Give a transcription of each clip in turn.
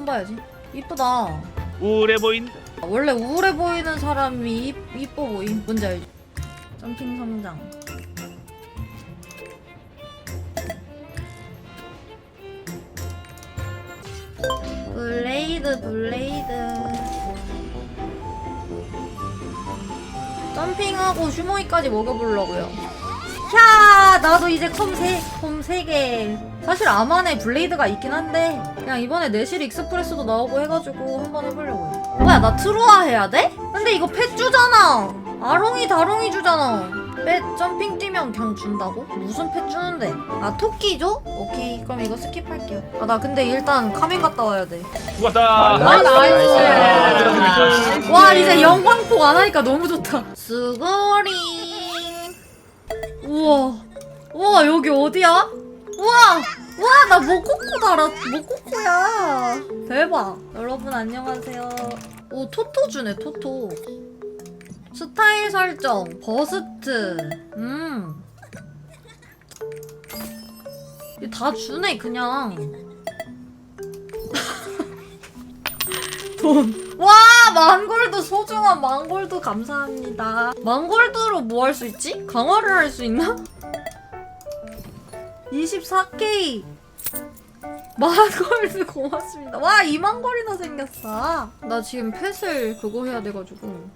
손봐야지. 이쁘다. 우울해 보인다. 원래 우울해 보이는 사람이 이, 이뻐 보임. 뭔지 알지? 점핑 성장. 블레이드 블레이드. 점핑하고 슈모이까지 먹여보려고요. 야 나도 이제 컴세컴세 개. 사실 아만에 블레이드가 있긴 한데 그냥 이번에 내실 익스프레스도 나오고 해가지고 한번 해보려고요. 뭐야 나 트루아 해야 돼? 근데 이거 펫 주잖아. 아롱이 다롱이 주잖아. 펫 점핑 뛰면 그냥 준다고? 무슨 펫 주는데? 아 토끼 줘? 오케이 그럼 이거 스킵할게요. 아 나 근데 일단 카멘 갔다 와야 돼. 수고하다. 나이스. 와 이제 영광폭 안 하니까 너무 좋다. 수고링. 우와. 우와 여기 어디야? 우와. 우와 나 모코코 달아. 모코코야. 대박. 여러분 안녕하세요. 오 토토 주네 토토. 스타일 설정 버스트. 음. 이거 다 주네 그냥. 돈. 와 망골드 소중한 망골드 감사합니다. 망골드로 뭐 할 수 있지? 강화를 할 수 있나? 24K 망골드 고맙습니다. 와 2만 골이나 생겼어. 나 지금 펫을 그거 해야 돼가지고.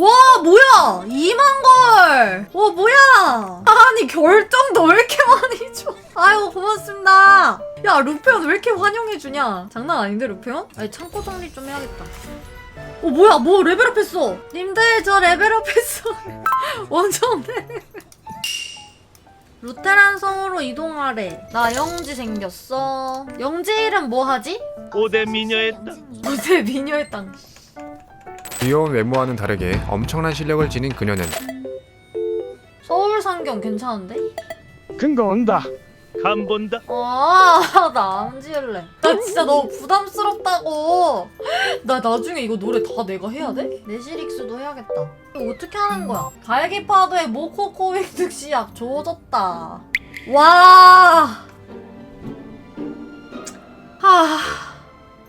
와 뭐야 2만 골! 와 뭐야! 아니 결정도 왜 이렇게 많이 줘? 아유 고맙습니다. 야 루페온 왜 이렇게 환영해주냐? 장난 아닌데 루페온? 아니 창고 정리 좀 해야겠다. 어 뭐야 뭐 레벨업했어? 님들 저 레벨업했어. 완전 레벨. 루테란 성으로 이동하래. 나 영지 생겼어. 영지 이름 뭐 하지? 고대 미녀의 땅. 어제 미녀의 땅. 귀여운 외모와는 다르게 엄청난 실력을 지닌 그녀는 서울 상경 괜찮은데? 근거 온다. 간 본다. 아, 나 안 지을래. 나 진짜 너무 부담스럽다고. 나 나중에 이거 노래 다 내가 해야 돼? 내시릭스도 해야겠다. 이거 어떻게 하는 거야? 갈기파도의 모코코믹 득시약 조졌다. 와. 하.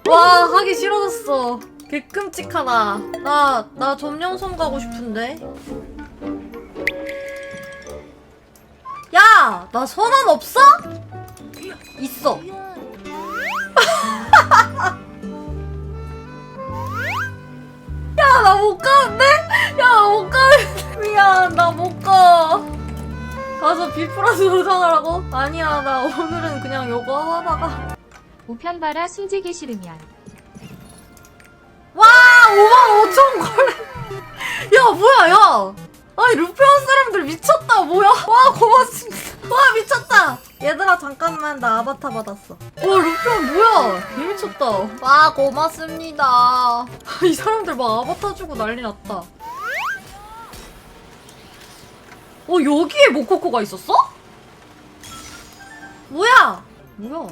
와, 하기 싫어졌어. 개끔찍하다. 나, 나 점령섬 가고 싶은데. 야! 나 선언 없어? 있어. 야, 나 못 가는데? 야, 못 가는데? 미안, 나 못 가. 가서 비프라스 도전하라고? 아니야, 나 오늘은 그냥 요거 하다가. 우편 봐라 숨지기 싫으면 와, 5만 5천 골. 야, 뭐야, 야. 아니, 루페온 사람들 미쳤다, 뭐야. 와, 고맙습니다. 와, 미쳤다. 얘들아, 잠깐만, 나 아바타 받았어. 와, 루페온 뭐야. 개 미쳤다. 와, 고맙습니다. 이 사람들 막 아바타 주고 난리 났다. 어, 여기에 모코코가 있었어? 뭐야? 뭐야?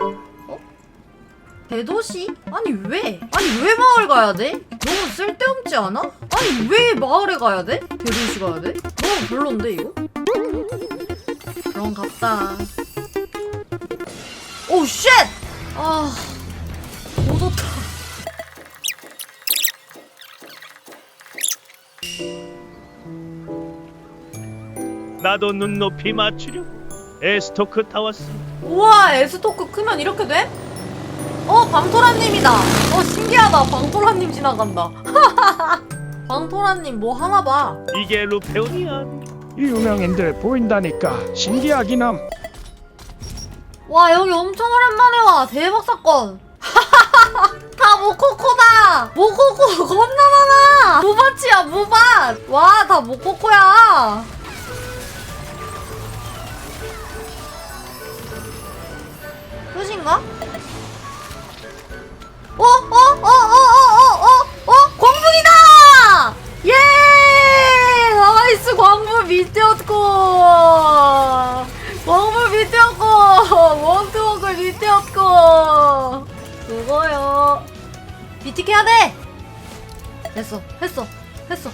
어? 대도시? 아니 왜? 아니 왜 마을 가야 돼? 너무 쓸데없지 않아? 아니 왜 마을에 가야 돼? 대도시 가야 돼? 너무 별론데 이거? 그럼 갔다 오 쉣! 아... 오졌다 나도 눈높이 맞추려. 에스토크 다 왔어. 우와 에스토크 크면 이렇게 돼? 어 방토라님이다 어 신기하다 방토라님 지나간다 방토라님 뭐 하나 봐. 이게 루페온이야. 유명인들 보인다니까 신기하긴 함. 와 여기 엄청 오랜만에 와. 대박 사건. 다 모코코다. 모코코 겁나 많아. 모바치야 모밭. 와다 모코코야 비틱해야 돼! 됐어, 했어, 했어.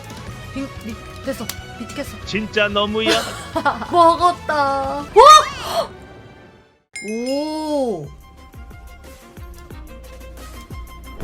빙, 미, 됐어, 비틱했어. 진짜 너무야. 먹었다. 와! 오!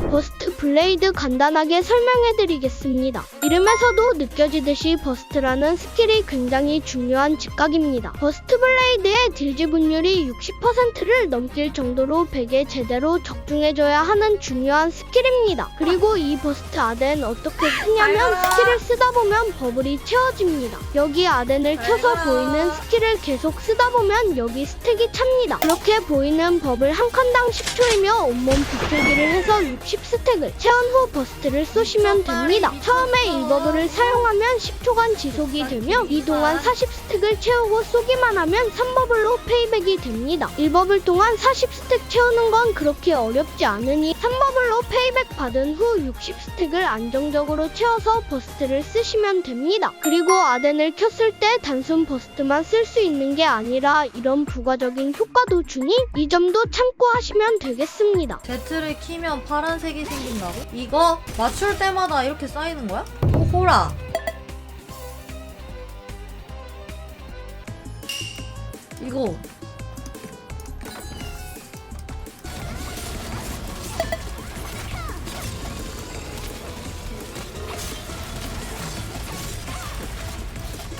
버스트 블레이드 간단하게 설명해드리겠습니다. 이름에서도 느껴지듯이 버스트라는 스킬이 굉장히 중요한 직각입니다. 버스트 블레이드의 딜지 분율이 60%를 넘길 정도로 벽에 제대로 적중해줘야 하는 중요한 스킬입니다. 그리고 이 버스트 아덴 어떻게 쓰냐면 스킬을 쓰다 보면 버블이 채워집니다. 여기 아덴을 켜서 보이는 스킬을 계속 쓰다 보면 여기 스택이 찹니다. 그렇게 보이는 버블 한 칸당 10초이며 온몸 비틀기를 해서 60스택을 채운 후 버스트를 쏘시면 됩니다. 처음에 이 버블을 사용하면 10초간 지속이 되며 이 동안 40스택을 채우고 쏘기만 하면 3버블로 페이백이 됩니다. 1버블 동안 40스택 채우는 건 그렇게 어렵지 않으니 3버블로 페이백 받은 후 60스택을 안정적으로 채워서 버스트를 쓰시면 됩니다. 그리고 아덴을 켰을 때 단순 버스트만 쓸 수 있는 게 아니라 이런 부가적인 효과도 주니 이 점도 참고하시면 되겠습니다. Z를 키면 파란색이 생긴다고? 이거 맞출 때마다 이렇게 쌓이는 거야? 오, 호라. 이거.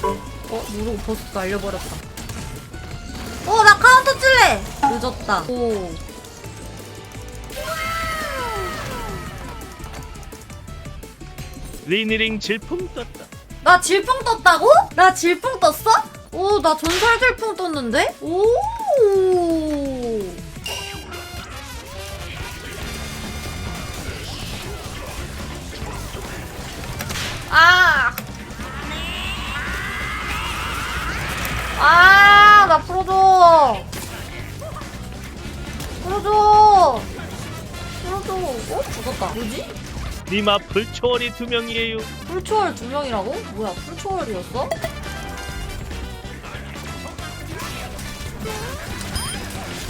어, 누르고 버스 날려버렸다. 어, 나 카운터 찔래! 늦었다. 오. 리니링 질풍 떴다. 나 질풍 떴다고? 나 질풍 떴어? 오, 나 전설 질풍 떴는데? 오. 아. 아, 나 풀어줘. 풀어줘. 풀어줘. 어? 죽었다. 뭐지? 님 앞을 초월이 두 명이에요. 풀초월 두 명이라고? 뭐야, 풀초월이었어?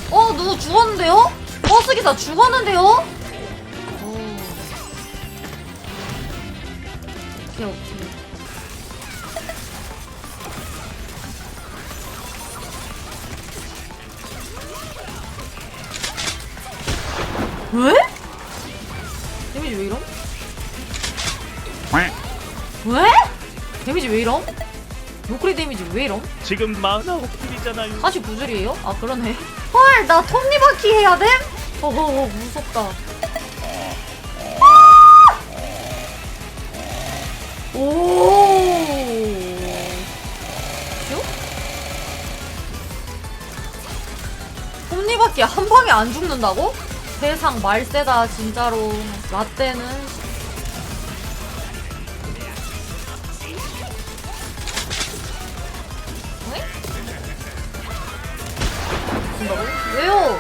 어, 누구 죽었는데요? 버스기사 죽었는데요? 어. 오케이, 오케이. 왜? 데미지 왜 이럼? 왜? 데미지 왜 이럼? 노크리 데미지 왜 이럼? 지금 마흔아홉 킬이잖아요. 49줄이에요? 아 그러네 헐 나 톱니바퀴 해야 됨? 어허 무섭다 아! 오 슈? 톱니바퀴 한 방에 안 죽는다고? 세상 말세다 진짜로 라떼는 준다고? 왜요?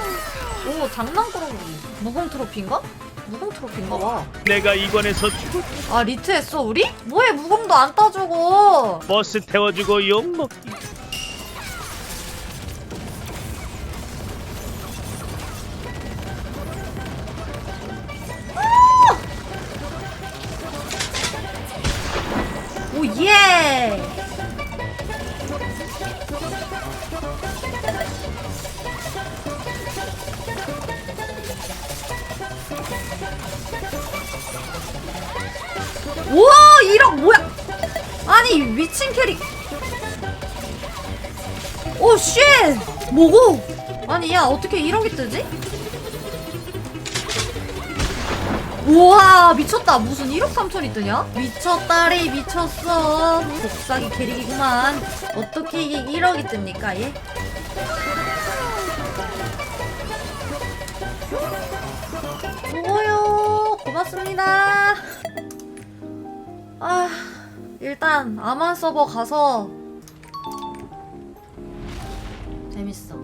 오 장난꾸러기 무공 트로피인가? 무공 트로피인가 봐. 내가 이관에서 죽어 아 리트했어 우리? 뭐해 무공도 안 따주고. 버스 태워주고 욕 먹기. 아니 미친 캐릭. 오 쉣. 뭐고? 아니 야 어떻게 1억이 뜨지? 우와 미쳤다 무슨 1억 3천이 뜨냐? 미쳤다리 미쳤어 복사기 캐릭이구만 어떻게 이게 1억이 뜹니까 얘? 먹어요 고맙습니다 아 일단 아만 서버 가서 재밌어.